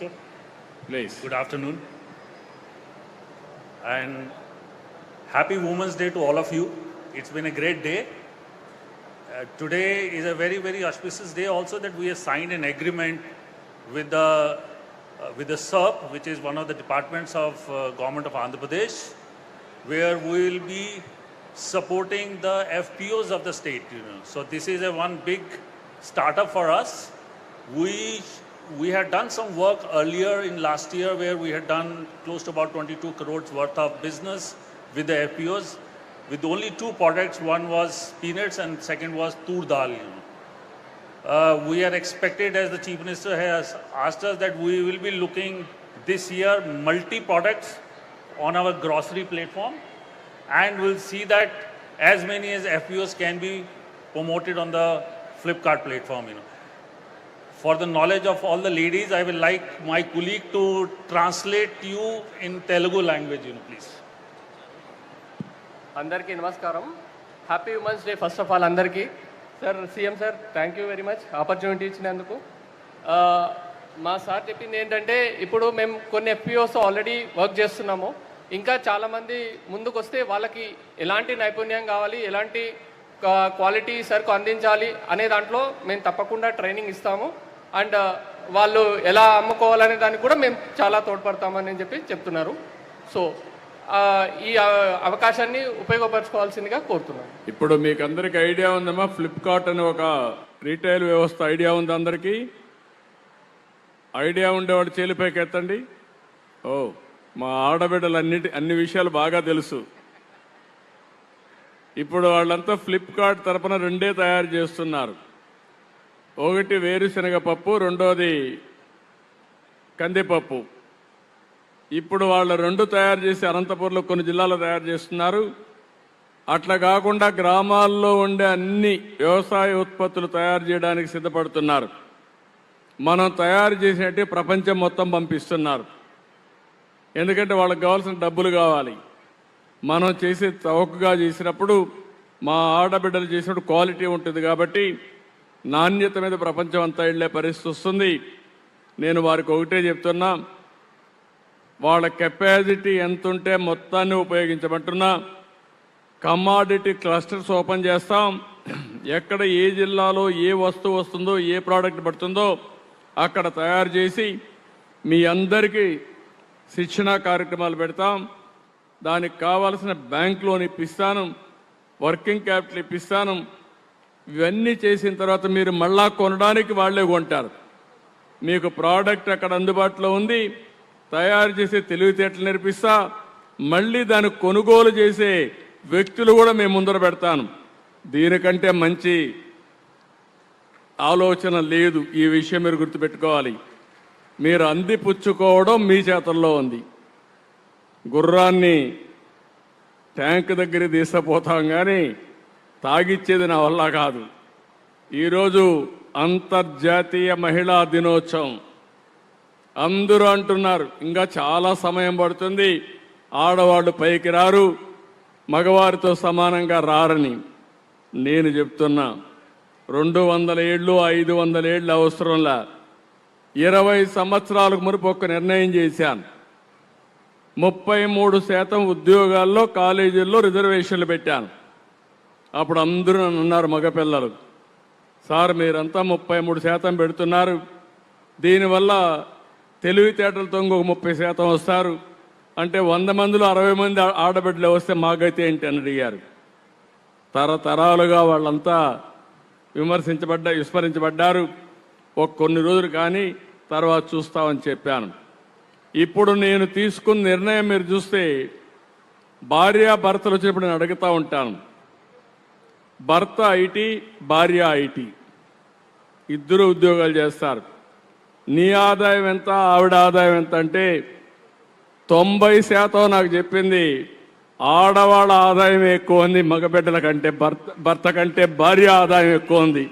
Minister. Please. Good afternoon. And happy Women's Day to all of you. It's been a great day. Uh, today is a very, very auspicious day also that we have signed an agreement with the, uh, with the SERP, which is one of the departments of uh, Government of Andhra Pradesh, where we will be supporting the FPOs of the state, you know. So this is a one big startup for us. We we had done some work earlier in last year where we had done close to about 22 crores worth of business with the FPOs with only two products. One was peanuts and second was tur dal. Uh, we are expected, as the Chief Minister has asked us, that we will be looking this year multi products on our grocery platform and we'll see that as many as FPOs can be promoted on the Flipkart platform. You know. For the knowledge of all the ladies, I will like my colleague to translate you in Telugu language, you know, please. అందరికీ నమస్కారం. Happy women's day first of all అందరికీ. Sir CM sir thank you very much opportunity ఇచ్చినందుకు. మా sir చెప్పింది ఏంటంటే ఇప్పుడు మేము కొన్ని ఎఫ్పిఓస్ ఆల్రెడీ వర్క్ చేస్తున్నాము. ఇంకా చాలామంది ముందుకు వస్తే వాళ్ళకి ఎలాంటి నైపుణ్యం కావాలి ఎలాంటి క్వాలిటీ సరుకు అందించాలి అనే దాంట్లో మేము తప్పకుండా ట్రైనింగ్ ఇస్తాము. అండ్ వాళ్ళు ఎలా అమ్ముకోవాలనే దానికి కూడా మేము చాలా తోడ్పడతామని చెప్పి చెప్తున్నారు. సో ఈ అవకాశాన్ని ఉపయోగపరచుకోవాల్సిందిగా కోరుతున్నాను. ఇప్పుడు మీకు అందరికి ఐడియా ఉందమ్మా? ఫ్లిప్కార్ట్ అని ఒక రీటైల్ వ్యవస్థ ఐడియా ఉంది అందరికీ. ఐడియా ఉండేవాడు చేలిపైకి ఎత్తండి ఓ మా ఆడబిడ్డలు అన్నిటి అన్ని విషయాలు బాగా తెలుసు. ఇప్పుడు వాళ్ళంతా ఫ్లిప్కార్ట్ తరపున రెండే తయారు చేస్తున్నారు. ఒకటి వేరుశనగ పప్పు రెండోది కందిపప్పు. ఇప్పుడు వాళ్ళు రెండు తయారు చేసి అనంతపురంలో కొన్ని జిల్లాలో తయారు చేస్తున్నారు. అట్లా కాకుండా గ్రామాల్లో ఉండే అన్ని వ్యవసాయ ఉత్పత్తులు తయారు చేయడానికి సిద్ధపడుతున్నారు. మనం తయారు చేసినట్టు ప్రపంచం మొత్తం పంపిస్తున్నారు. ఎందుకంటే వాళ్ళకి కావాల్సిన డబ్బులు కావాలి. మనం చేసే చౌకగా చేసినప్పుడు మా ఆడబిడ్డలు చేసినప్పుడు క్వాలిటీ ఉంటుంది కాబట్టి నాణ్యత మీద ప్రపంచం అంతా వెళ్ళే పరిస్థితి వస్తుంది. నేను వారికి ఒకటే చెప్తున్నా వాళ్ళ కెపాసిటీ ఎంత ఉంటే మొత్తాన్ని ఉపయోగించమంటున్నా. కమాడిటీ క్లస్టర్స్ ఓపెన్ చేస్తాం. ఎక్కడ ఏ జిల్లాలో ఏ వస్తువు వస్తుందో ఏ ప్రోడక్ట్ పడుతుందో అక్కడ తయారు చేసి మీ అందరికీ శిక్షణా కార్యక్రమాలు పెడతాం. దానికి కావాల్సిన బ్యాంక్ లోన్ ఇప్పిస్తాను వర్కింగ్ క్యాపిటల్ ఇప్పిస్తాను ఇవన్నీ చేసిన తర్వాత మీరు మళ్ళా కొనడానికి వాళ్ళే కొంటారు. మీకు ప్రోడక్ట్ అక్కడ అందుబాటులో ఉంది. తయారు చేసే తెలివితేటలు నేర్పిస్తా. మళ్ళీ దాన్ని కొనుగోలు చేసే వ్యక్తులు కూడా మేము ముందర పెడతాను. దీనికంటే మంచి ఆలోచన లేదు ఈ విషయం మీరు గుర్తుపెట్టుకోవాలి. మీరు అందిపుచ్చుకోవడం మీ చేతల్లో ఉంది. గుర్రాన్ని ట్యాంక్ దగ్గర తీసుకుపోతాం కానీ తాగిచ్చేది నా వల్ల కాదు. ఈరోజు అంతర్జాతీయ మహిళా దినోత్సవం. అందరూ అంటున్నారు ఇంకా చాలా సమయం పడుతుంది ఆడవాళ్ళు పైకి రారు మగవారితో సమానంగా రారని. నేను చెప్తున్నా రెండు వందల ఏళ్ళు ఐదు వందల ఏళ్ళు అవసరంలా. ఇరవై సంవత్సరాలకు మునుపు ఒక నిర్ణయం చేశాను. ముప్పై మూడు శాతం ఉద్యోగాల్లో కాలేజీల్లో రిజర్వేషన్లు పెట్టాను. అప్పుడు అందరూ నన్ను అన్నారు మగపిల్లలు. సార్ మీరంతా ముప్పై మూడు శాతం పెడుతున్నారు. దీనివల్ల తెలివితేటలతో ఇంకొక ముప్పై శాతం వస్తారు. అంటే వంద మందిలో అరవై మంది ఆడబిడ్డలు వస్తే మాకైతే ఏంటి అని అడిగారు. తరతరాలుగా వాళ్ళంతా విమర్శించబడ్డ విస్మరించబడ్డారు. ఒక కొన్ని రోజులు కానీ తర్వాత చూస్తామని చెప్పాను. ఇప్పుడు నేను తీసుకున్న నిర్ణయం మీరు చూస్తే భార్యాభర్తలు వచ్చినప్పుడు నేను అడుగుతూ ఉంటాను. భర్త ఐటీ భార్య ఐటీ. ఇద్దరు ఉద్యోగాలు చేస్తారు. నీ ఆదాయం ఎంత ఆవిడ ఆదాయం ఎంత అంటే తొంభై శాతం నాకు చెప్పింది. ఆడవాళ్ళ ఆదాయం ఎక్కువ ఉంది మగబిడ్డల కంటే భర్త భర్త కంటే భార్య ఆదాయం ఎక్కువ ఉంది.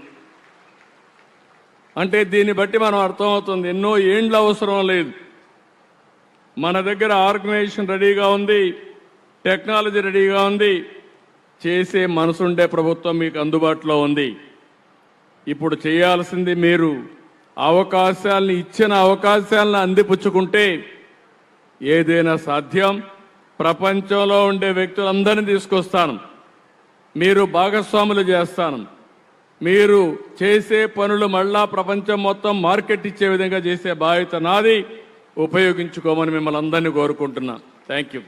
అంటే దీన్ని బట్టి మనం అర్థమవుతుంది ఎన్నో ఏండ్ల అవసరం లేదు. మన దగ్గర ఆర్గనైజేషన్ రెడీగా ఉంది టెక్నాలజీ రెడీగా ఉంది. చేసే మనసుండే ప్రభుత్వం మీకు అందుబాటులో ఉంది. ఇప్పుడు చేయాల్సింది మీరు అవకాశాలను ఇచ్చిన అవకాశాలను అందిపుచ్చుకుంటే ఏదైనా సాధ్యం. ప్రపంచంలో ఉండే వ్యక్తులందరినీ తీసుకొస్తాను. మీరు భాగస్వాములు చేస్తాను. మీరు చేసే పనులు మళ్ళా ప్రపంచం మొత్తం మార్కెట్ ఇచ్చే విధంగా చేసే బాధ్యత నాది. ఉపయోగించుకోమని మిమ్మల్ని అందరినీ కోరుకుంటున్నా. థ్యాంక్ యూ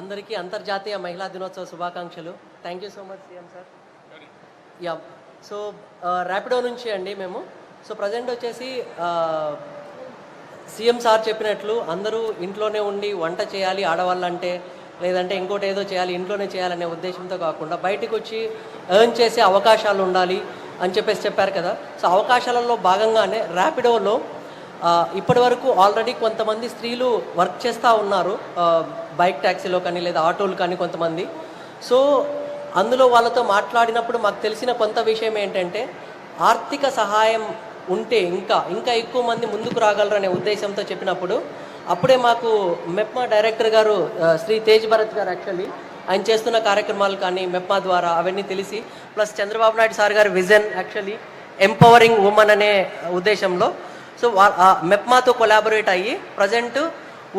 అందరికీ అంతర్జాతీయ మహిళా దినోత్సవ శుభాకాంక్షలు. Thank you so much CM sir ya so Rapido నుంచి అండి మేము. సో ప్రజెంట్ వచ్చేసి uh, సీఎం సార్ చెప్పినట్లు అందరూ ఇంట్లోనే ఉండి వంట చేయాలి ఆడవాళ్ళంటే లేదంటే ఇంకోటి ఏదో చేయాలి ఇంట్లోనే చేయాలనే ఉద్దేశంతో కాకుండా బయటకు వచ్చి ఎర్న్ చేసే అవకాశాలు ఉండాలి అని చెప్పేసి చెప్పారు కదా. సో అవకాశాలలో భాగంగానే ర్యాపిడోలో ఇప్పటి వరకు ఆల్రెడీ కొంతమంది స్త్రీలు వర్క్ చేస్తూ ఉన్నారు బైక్ ట్యాక్సీలో కానీ లేదా ఆటోలు కానీ కొంతమంది. సో అందులో వాళ్ళతో మాట్లాడినప్పుడు మాకు తెలిసిన కొంత విషయం ఏంటంటే ఆర్థిక సహాయం ఉంటే ఇంకా ఇంకా ఎక్కువ మంది ముందుకు రాగలరు అనే ఉద్దేశంతో చెప్పినప్పుడు అప్పుడే మాకు మెప్మా డైరెక్టర్ గారు శ్రీ తేజ్ భరత్ గారు యాక్చువల్లీ ఆయన చేస్తున్న కార్యక్రమాలు కానీ మెప్మా ద్వారా అవన్నీ తెలిసి ప్లస్ చంద్రబాబు నాయుడు సార్ గారి విజన్ యాక్చువల్లీ ఎంపవరింగ్ ఉమెన్ అనే ఉద్దేశంలో సో ఆ మెప్మాతో కొలాబొరేట్ అయ్యి ప్రజెంట్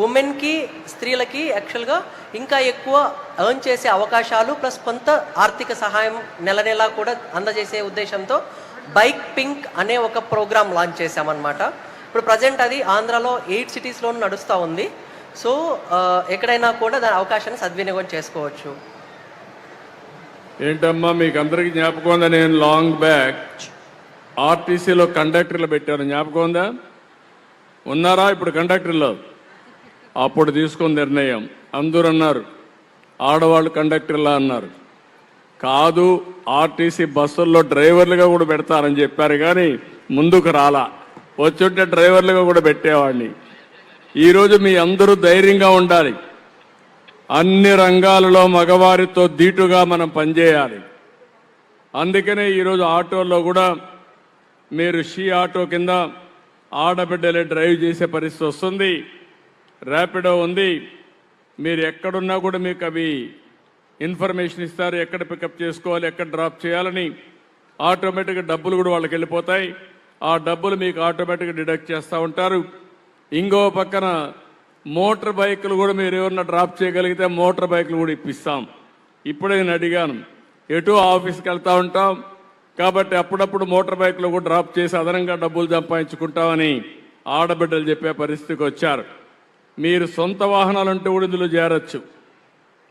ఉమెన్కి స్త్రీలకి యాక్చువల్గా ఇంకా ఎక్కువ ఎర్న్ చేసే అవకాశాలు ప్లస్ కొంత ఆర్థిక సహాయం నెల నెలా కూడా అందజేసే ఉద్దేశంతో బైక్ పింక్ అనే ఒక ప్రోగ్రామ్ లాంచ్ చేశామన్నమాట. ఇప్పుడు ప్రజెంట్ అది ఆంధ్రాలో ఎయిట్ సిటీస్లో నడుస్తూ ఉంది. సో ఎక్కడైనా కూడా దాని అవకాశాన్ని సద్వినియోగం చేసుకోవచ్చు. ఏంటమ్మా మీకు అందరికీ జ్ఞాపకం నేను లాంగ్ బ్యాక్ ఆర్టీసీలో కండక్టర్లు పెట్టాను జ్ఞాపకం ఉందా? ఉన్నారా ఇప్పుడు కండక్టర్లో? అప్పుడు తీసుకున్న నిర్ణయం. అందరూ అన్నారు ఆడవాళ్ళు కండక్టర్లా అన్నారు. కాదు ఆర్టీసీ బస్సుల్లో డ్రైవర్లుగా కూడా పెడతారని చెప్పారు కానీ ముందుకు రాలా. వచ్చుంటే డ్రైవర్లుగా కూడా పెట్టేవాడిని. ఈరోజు మీ అందరూ ధైర్యంగా ఉండాలి. అన్ని రంగాలలో మగవారితో దీటుగా మనం పనిచేయాలి. అందుకనే ఈరోజు ఆటోల్లో కూడా మీరు షీ ఆటో కింద ఆడబిడ్డలే డ్రైవ్ చేసే పరిస్థితి వస్తుంది. ర్యాపిడో ఉంది. మీరు ఎక్కడున్నా కూడా మీకు అవి ఇన్ఫర్మేషన్ ఇస్తారు. ఎక్కడ పికప్ చేసుకోవాలి ఎక్కడ డ్రాప్ చేయాలని. ఆటోమేటిక్గా డబ్బులు కూడా వాళ్ళకి వెళ్ళిపోతాయి. ఆ డబ్బులు మీకు ఆటోమేటిక్గా డిడక్ట్ చేస్తూ ఉంటారు. ఇంకో పక్కన మోటార్ బైకులు కూడా మీరు ఎవరన్నా డ్రాప్ చేయగలిగితే మోటార్ బైకులు కూడా ఇప్పిస్తాం. ఇప్పుడే నేను అడిగాను. ఎటు ఆఫీస్కి వెళ్తూ ఉంటాం? కాబట్టి అప్పుడప్పుడు మోటార్ బైక్లో కూడా డ్రాప్ చేసి అదనంగా డబ్బులు సంపాదించుకుంటామని ఆడబిడ్డలు చెప్పే పరిస్థితికి వచ్చారు. మీరు సొంత వాహనాలంటూ కూడా ఇందులో చేరచ్చు.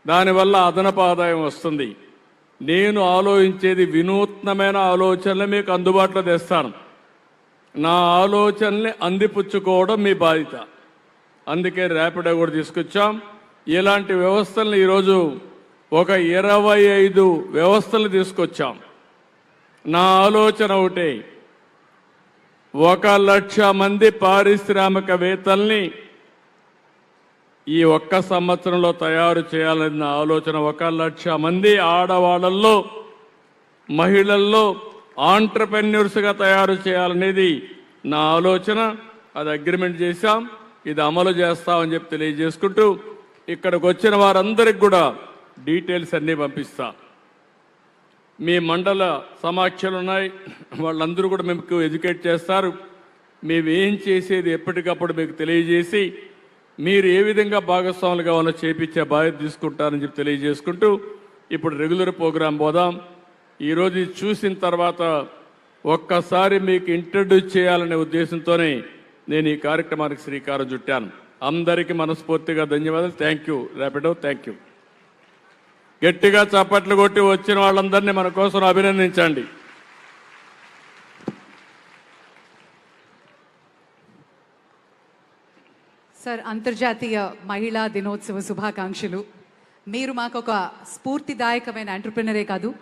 దానివల్ల అదనపు ఆదాయం వస్తుంది. నేను ఆలోచించేది వినూత్నమైన ఆలోచనలు మీకు అందుబాటులో తెస్తాను. నా ఆలోచనల్ని అందిపుచ్చుకోవడం మీ బాధ్యత. అందుకే ర్యాపిడో కూడా తీసుకొచ్చాం. ఇలాంటి వ్యవస్థలను ఈరోజు ఒక ఇరవై ఐదు వ్యవస్థలు తీసుకొచ్చాం. నా ఆలోచన ఒకటే. ఒక లక్ష మంది పారిశ్రామికవేత్తల్ని ఈ ఒక్క సంవత్సరంలో తయారు చేయాలన్న నా ఆలోచన. ఒక లక్ష మంది ఆడవాళ్ళల్లో మహిళల్లో ఆంటర్ప్రెన్యూర్స్గా తయారు చేయాలనేది నా ఆలోచన. అది అగ్రిమెంట్ చేశాం ఇది అమలు చేస్తామని చెప్పి తెలియజేసుకుంటూ ఇక్కడికి వచ్చిన వారందరికి కూడా డీటెయిల్స్ అన్నీ పంపిస్తాను మీ మండల సమాఖ్యలు ఉన్నాయి. వాళ్ళందరూ కూడా మీకు ఎడ్యుకేట్ చేస్తారు. మేము ఏం చేసేది ఎప్పటికప్పుడు మీకు తెలియజేసి మీరు ఏ విధంగా భాగస్వాములుగా కావాలో చేపించే బాధ్యత తీసుకుంటారని చెప్పి తెలియజేసుకుంటూ ఇప్పుడు రెగ్యులర్ ప్రోగ్రాం పోదాం. ఈరోజు చూసిన తర్వాత ఒక్కసారి మీకు ఇంట్రడ్యూస్ చేయాలనే ఉద్దేశంతోనే నేను ఈ కార్యక్రమానికి శ్రీకారం చుట్టాను. అందరికీ మనస్ఫూర్తిగా ధన్యవాదాలు. Thank you Rapido thank you గట్టిగా చప్పట్లు కొట్టి వచ్చిన వాళ్ళందరినీ మన కోసం అభినందించండి. సార్ అంతర్జాతీయ మహిళా దినోత్సవ శుభాకాంక్షలు. మీరు మాకు ఒక స్ఫూర్తిదాయకమైన ఎంటర్ప్రినరే కాదు